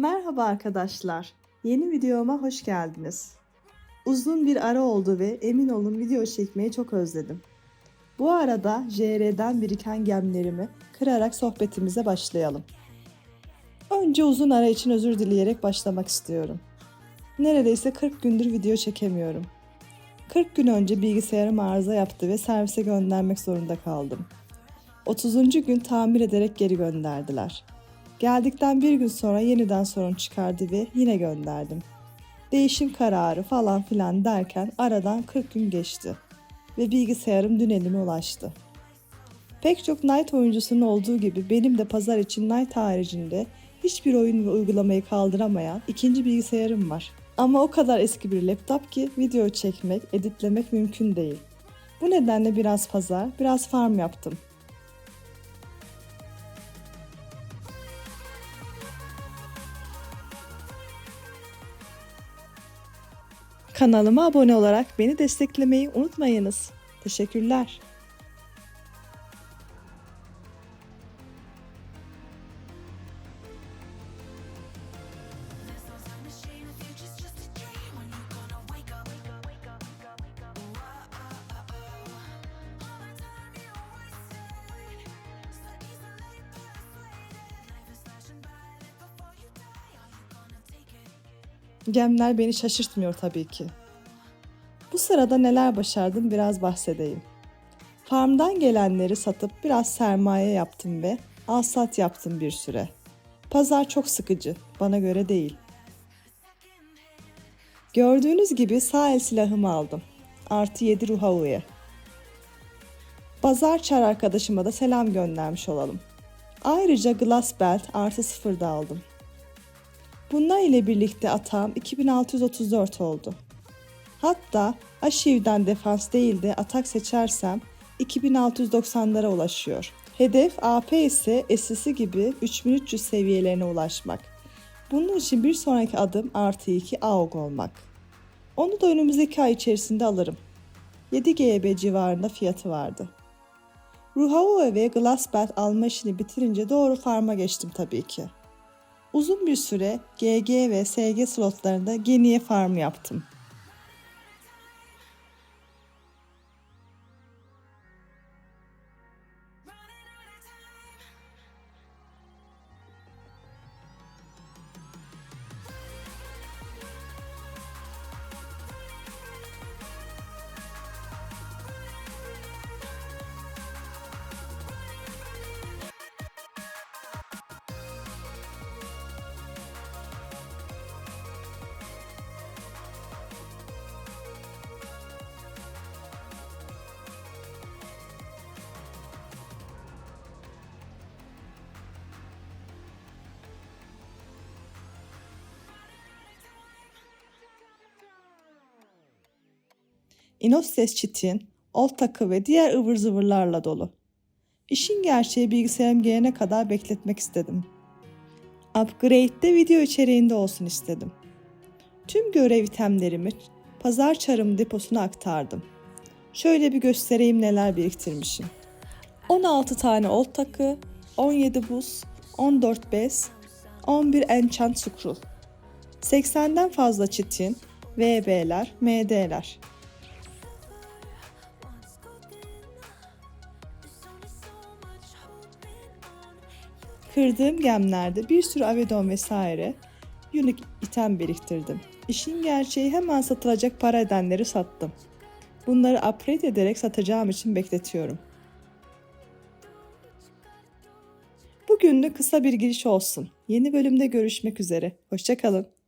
Merhaba arkadaşlar. Yeni videoma hoş geldiniz. Uzun bir ara oldu ve emin olun video çekmeyi çok özledim. Bu arada JR'den biriken gemlerimi kırarak sohbetimize başlayalım. Önce uzun ara için özür dileyerek başlamak istiyorum. Neredeyse 40 gündür video çekemiyorum. 40 gün önce bilgisayarım arıza yaptı ve servise göndermek zorunda kaldım. 30. gün tamir ederek geri gönderdiler. Geldikten bir gün sonra yeniden sorun çıkardı ve yine gönderdim. Değişim kararı falan filan derken aradan 40 gün geçti ve bilgisayarım dün elime ulaştı. Pek çok Night oyuncusunun olduğu gibi benim de pazar için Night haricinde hiçbir oyun ve uygulamayı kaldıramayan ikinci bilgisayarım var. Ama o kadar eski bir laptop ki video çekmek, editlemek mümkün değil. Bu nedenle biraz pazar, biraz farm yaptım. Kanalıma abone olarak beni desteklemeyi unutmayınız. Teşekkürler. Gemler beni şaşırtmıyor tabii ki. Bu sırada neler başardım biraz bahsedeyim. Farmdan gelenleri satıp biraz sermaye yaptım ve alsat yaptım bir süre. Pazar çok sıkıcı, bana göre değil. Gördüğünüz gibi sağ el silahımı aldım. Artı 7 ruhavuye. Bazar çar arkadaşıma da selam göndermiş olalım. Ayrıca Glass Belt artı 0 da aldım. Bunlar ile birlikte atağım 2634 oldu. Hatta Aşiv'den defans değil de atak seçersem 2690'lara ulaşıyor. Hedef AP ise SS'i gibi 3300 seviyelerine ulaşmak. Bunun için bir sonraki adım artı 2 AOG olmak. Onu da önümüzdeki ay içerisinde alırım. 7 GB civarında fiyatı vardı. Ruhavo ve Glass Belt alma işini bitirince doğru farma geçtim tabii ki. Uzun bir süre GG ve SG slotlarında geniye farm yaptım. Inostes çitin, old takı ve diğer ıvır zıvırlarla dolu. İşin gerçeği bilgisayarım gelene kadar bekletmek istedim. Upgrade'de video içeriğinde olsun istedim. Tüm görev itemlerimi pazar çarım deposuna aktardım. Şöyle bir göstereyim neler biriktirmişim. 16 tane old takı, 17 buz, 14 bez, 11 enchant scroll, 80'den fazla çitin, VB'ler, MD'ler. Kırdığım gemlerde bir sürü avedon vesaire unique item biriktirdim. İşin gerçeği hemen satılacak para edenleri sattım. Bunları upgrade ederek satacağım için bekletiyorum. Bugünlük kısa bir giriş olsun. Yeni bölümde görüşmek üzere. Hoşçakalın.